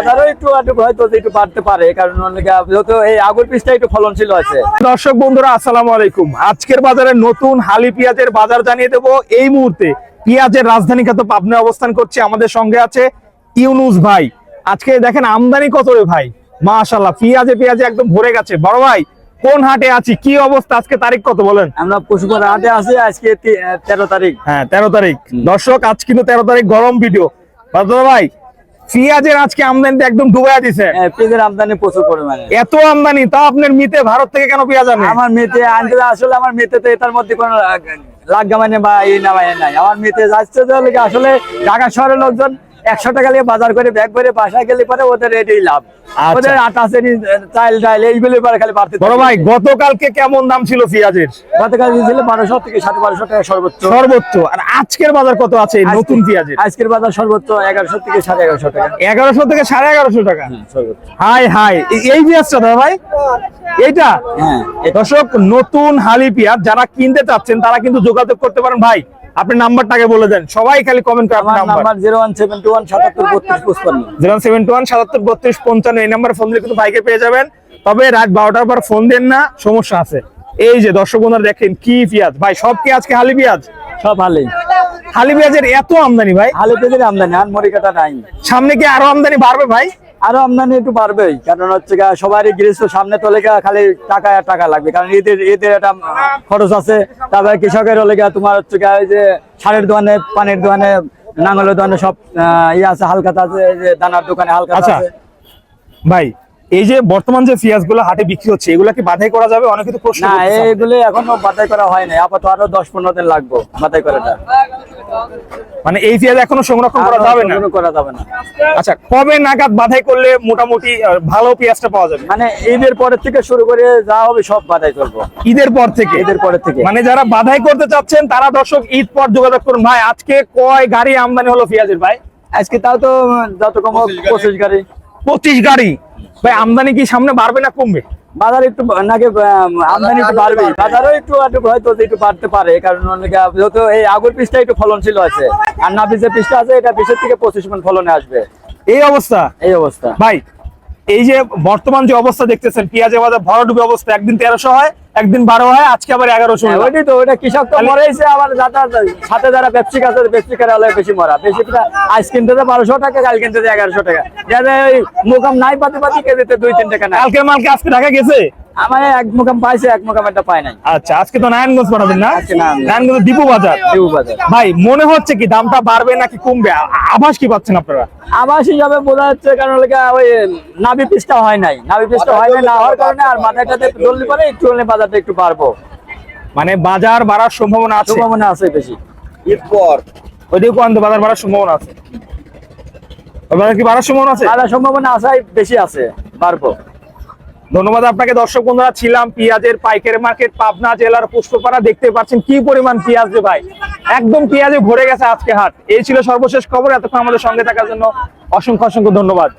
একটু একটু হয়তো একটু বাড়তে পারে কারণ অনেক যেহেতু এই আগুর পিসটা একটু ফলনশীল আছে। দর্শক বন্ধুরা আসসালামু আলাইকুম। আজকের বাজারে নতুন হালি পেঁয়াজের বাজার জানিয়ে দেব। এই মুহূর্তে পেঁয়াজের রাজধানী পাবনায় অবস্থান করছে আমাদের সঙ্গে আছে ইউনুস ভাই। আজকে দেখেন আমদানি কত রে ভাই? মাশাল্লাহ পেঁয়াজে পেঁয়াজে একদম ভরে গেছে। বড় ভাই কোন হাটে আছি? কি অবস্থা? আজকে তারিখ কত বলেন? আমরা পশুপাড়া হাটে আছি আজকে তেরো তারিখ। হ্যাঁ তেরো তারিখ। দর্শক আজ কিন্তু তেরো তারিখ গরম ভিডিও। ভাই পেঁয়াজের আজকে আমদানিতে একদম ডুবাইয়া দিছে। আহ, পেঁয়াজের আমদানি প্রচুর পরিমাণে। এত আমদানি তা আপনার মিতে ভারত থেকে কেন পেঁয়াজ আনে? আমার মেতে আনতে আসলে আমার মেতে তো এটার মধ্যে কোনো লাগ গামানে বা এই নামায় নাই। আমার মেতে যাচ্ছে আসলে ঢাকা শহরের লোকজন একশো টাকা দিয়ে বাজার করে ব্যাগ করে বাসায় গেলে পরে ওদের এটাই লাভ। আচ্ছা। ওদের আটা চেনি চাইল ডাইল এইগুলি পরে খালি বাড়তে বড় ভাই গতকালকে কেমন দাম ছিল পেঁয়াজের? গতকাল দিয়েছিল বারোশো থেকে সাড়ে বারোশো টাকা সর্বোচ্চ। সর্বোচ্চ। আর আজকের বাজার কত আছে নতুন পেঁয়াজের? আজকের বাজার সর্বোচ্চ এগারোশো থেকে সাড়ে এগারোশো টাকা। এগারোশো থেকে সাড়ে এগারোশো টাকা? হাই হাই। এই- এই পেঁয়াজটা দাদা ভাই? এইটা? হ্যাঁ দর্শক নতুন হালি পেঁয়াজ যারা কিনতে চাচ্ছেন তারা কিন্তু যোগাযোগ করতে পারেন ভাই। আপনি নাম্বারটাকে বলে দেন। সবাই খালি কমেন্ট করে আপনার number. Number zero one seven two one সাতাত্তর বত্রিশ পঁচপান্ন। জিরো সেভেন টু ওয়ান সাতাত্তর বত্রিশ পঞ্চান্ন এই নাম্বারে ফোন দিলে কিন্তু ভাইকে পেয়ে যাবেন। তবে রাত বারোটার পর ফোন দেন না সমস্যা আছে। এই যে দর্শক বন্ধুরা দেখেন কি পেঁয়াজ। ভাই সব কি আজকে হালি পেঁয়াজ? সব ভালোই হালি পেঁয়াজের এত আমদানি ভাই। আলু পেঁয়াজের আমদানি আর মরিকাটা নাই। সামনে কি আরও আমদানি বাড়বে ভাই? আরও আমদানি একটু বাড়বেই। কারণ হচ্ছে সবারই গৃহস্থ সামনে তো লেগে খালি টাকা আর টাকা লাগবে। কারণ ঈদের ঈদের একটা খরচ আছে। তারপরে কৃষকের হলে গা তোমার হচ্ছে এই যে সারের দোকানে পানির দোকানে নাঙ্গলের দোকানে সব ইয়ে আছে হালকাতা আছে যে দানার দোকানে হালকাতা আচ্ছা। আছে। ভাই এই যে বর্তমান যে পেঁয়াজগুলো হাটে বিক্রি হচ্ছে এগুলা কি বাধাই করা যাবে? অনেকে তো প্রশ্ন না এগুলো এখনও বাতাই করা হয় নাই। আপাতত আরও দশ পনেরো দিন লাগবে বাতাই করাটা। মানে এই পেঁয়াজ এখনও সংরক্ষণ করা যাবে না? করা যাবে না। আচ্ছা কবে নাগাদ বাধাই করলে মোটামুটি ভালো পেঁয়াজটা পাওয়া যাবে? মানে ঈদের পরের থেকে শুরু করে যা হবে সব বাতাই করব। ঈদের পর থেকে? ঈদের পরের থেকে। মানে যারা বাধাই করতে চাচ্ছেন তারা দর্শক ঈদ পর যোগাযোগ করুন। ভাই আজকে কয় গাড়ি আমদানি হলো পেঁয়াজের ভাই? আজকে তাও তো যত কম হোক পঁচিশ গাড়ি। পঁচিশ গাড়ি? ভাই আমদানি কি সামনে বাড়বে না কমবে? বাজার একটু নাকি আমদানি একটু বাড়বে? বাজারও একটু হয়তো একটু বাড়তে পারে কারণ অনেকে যেহেতু এই আগুর পিসটা একটু ফলনশীল আছে আর না পিসের পিসটা আছে এটা বিশের থেকে পঁচিশ মন ফলনে আসবে। এই অবস্থা? এই অবস্থা। ভাই এই যে বর্তমান যে অবস্থা দেখতেছেন পেঁয়াজের বাজার ভরা ডুবে অবস্থা একদিন তেরোশো হয় একদিন বারো হয় আজকে আবার এগারোশো হ্যাঁ, ওইটাই তো ওইটা কৃষক তো মরেছে আবার যাতায়াত সাথে যারা ব্যবসায়িক আছে ব্যবসায়িকেরা হলে বেশি মরা। বেশি আজ কিনতে বারোশো টাকা কাল কিনতে এগারোশো টাকা। যাদের ওই মোকাম নাই পাতি পাতি কেজিতে দুই তিন টাকা নাই কালকের মালকে আজকে ঢাকা গেছে? আমার এক মুকাম পাইছে এক মুকাম একটা পায় নাই। আচ্ছা আজকে তো নারায়ণগঞ্জ পাঠাবেন না? নারায়ণগঞ্জ। নারায়ণগঞ্জ দীপু বাজার। দেবু বাজার। ভাই মনে হচ্ছে কি দামটা বাড়বে নাকি কমবে? আভাস কি পাচ্ছেন আপনারা? আবাস হিসাবে বোঝা যাচ্ছে কারণ ওই নাভি পিসটা হয় নাই। নাভি পিসটা হয় নাই না হওয়ার কারণে আর মাথাটাতে জলদি করে একটু হলে বাজারটা একটু পারব মানে বাজার বাড়ার সম্ভাবনা আছে? সম্ভাবনা আছে বেশি। ওইদিকে কোন বাজার বাড়ার সম্ভাবনা আছে? বাজার কি বাড়ার সম্ভাবনা আছে? বাড়ার সম্ভাবনা আছে বেশি আছে পারব ধন্যবাদ আপনাকে, দর্শক বন্ধুরা, ছিলাম পেঁয়াজের পাইকারি মার্কেট, পাবনা জেলার পুষ্পপাড়া, দেখতে পাচ্ছেন কি পরিমাণ পেঁয়াজ যে ভাই। একদম পেঁয়াজে ভরে গেছে আজকে হাট। এই ছিল সর্বশেষ খবর, এতক্ষণ আমাদের সঙ্গে থাকার জন্য অসংখ্য অসংখ্য ধন্যবাদ।